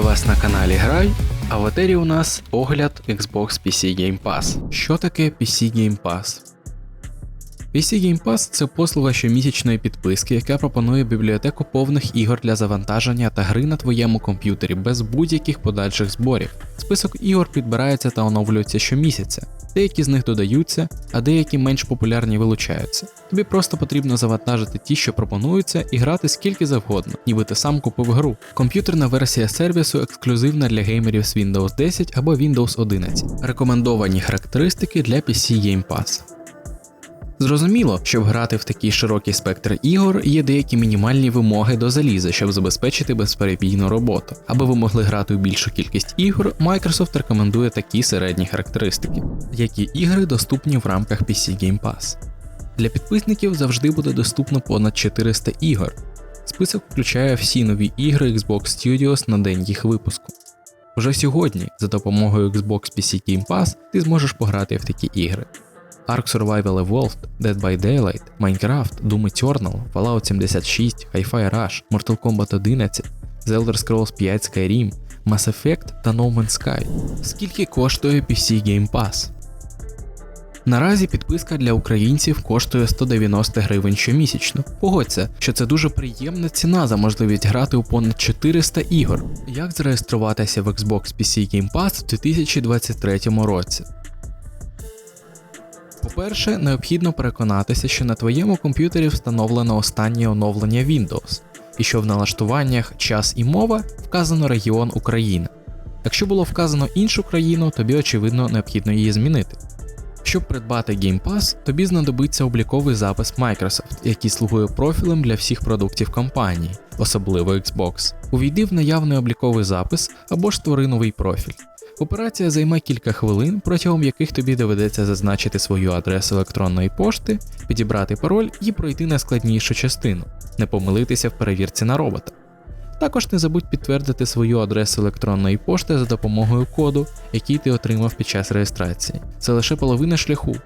вас на каналі Грай, а в етері у нас огляд Xbox PC Game Pass. Що таке PC Game Pass? PC Game Pass це послуга щомісячної підписки, яка пропонує бібліотеку повних ігор для завантаження та гри на твоєму комп'ютері без будь-яких подальших зборів. Список ігор підбирається та оновлюється щомісяця. Деякі з них додаються, а деякі менш популярні вилучаються. Тобі просто потрібно завантажити ті, що пропонуються, і грати скільки завгодно, ніби ти сам купив гру. Комп'ютерна версія сервісу ексклюзивна для геймерів з Windows 10 або Windows 11. Рекомендовані характеристики для PC Game Pass. Зрозуміло, щоб грати в такий широкий спектр ігор, є деякі мінімальні вимоги до заліза, щоб забезпечити безперебійну роботу. Аби ви могли грати у більшу кількість ігор, Microsoft рекомендує такі середні характеристики, які ігри доступні в рамках PC Game Pass. Для підписників завжди буде доступно понад 400 ігор. Список включає всі нові ігри Xbox Studios на день їх випуску. Уже сьогодні, за допомогою Xbox PC Game Pass, ти зможеш пограти в такі ігри. Ark Survival Evolved, Dead by Daylight, Minecraft, Doom Eternal, Fallout 76, Hi-Fi Rush, Mortal Kombat 11, The Elder Scrolls 5 Skyrim, Mass Effect та No Man's Sky. Скільки коштує PC Game Pass? Наразі підписка для українців коштує 190 гривень щомісячно. Погодься, що це дуже приємна ціна за можливість грати у понад 400 ігор. Як зареєструватися в Xbox PC Game Pass у 2023 році? По-перше, необхідно переконатися, що на твоєму комп'ютері встановлено останнє оновлення Windows, і що в налаштуваннях час і мова вказано регіон України. Якщо було вказано іншу країну, тобі очевидно необхідно її змінити. Щоб придбати Game Pass, тобі знадобиться обліковий запис Microsoft, який слугує профілем для всіх продуктів компанії, особливо Xbox. Увійди в наявний обліковий запис або ж створи новий профіль. Операція займе кілька хвилин, протягом яких тобі доведеться зазначити свою адресу електронної пошти, підібрати пароль і пройти найскладнішу частину, не помилитися в перевірці на робота. Також не забудь підтвердити свою адресу електронної пошти за допомогою коду, який ти отримав під час реєстрації. Це лише половина шляху.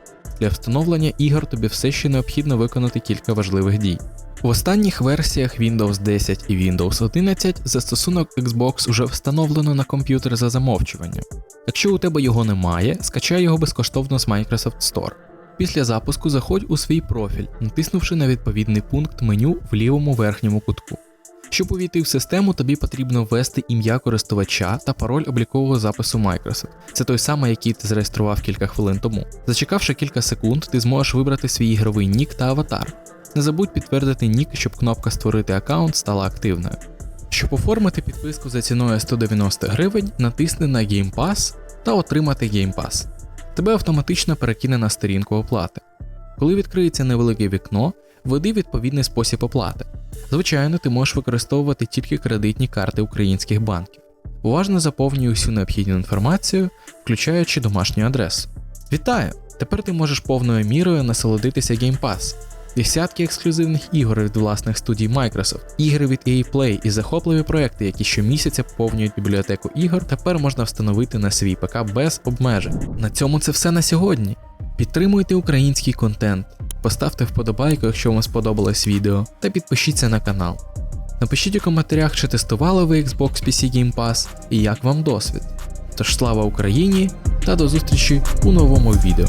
Для встановлення ігор тобі все ще необхідно виконати кілька важливих дій. В останніх версіях Windows 10 і Windows 11 застосунок Xbox уже встановлено на комп'ютер за замовчуванням. Якщо у тебе його немає, скачай його безкоштовно з Microsoft Store. Після запуску заходь у свій профіль, натиснувши на відповідний пункт меню в лівому верхньому кутку. Щоб увійти в систему, тобі потрібно ввести ім'я користувача та пароль облікового запису Microsoft. Це той самий, який ти зареєстрував кілька хвилин тому. Зачекавши кілька секунд, ти зможеш вибрати свій ігровий нік та аватар. Не забудь підтвердити нік, щоб кнопка Створити аккаунт стала активною. Щоб оформити підписку за ціною 190 гривень, натисни на Game Pass та отримати Game Pass. Тебе автоматично перекине на сторінку оплати. Коли відкриється невелике вікно, введи відповідний спосіб оплати. Звичайно, ти можеш використовувати тільки кредитні карти українських банків. Уважно заповнюй усю необхідну інформацію, включаючи домашню адресу. Вітаю! Тепер ти можеш повною мірою насолодитися Game Pass. Десятки ексклюзивних ігор від власних студій Microsoft, ігри від EA Play і захопливі проекти, які щомісяця поповнюють бібліотеку ігор, тепер можна встановити на свій ПК без обмежень. На цьому це все на сьогодні. Підтримуйте український контент, поставте вподобайку, якщо вам сподобалось відео, та підпишіться на канал. Напишіть у коментарях, чи тестували ви Xbox PC Game Pass і як вам досвід. Тож слава Україні та до зустрічі у новому відео.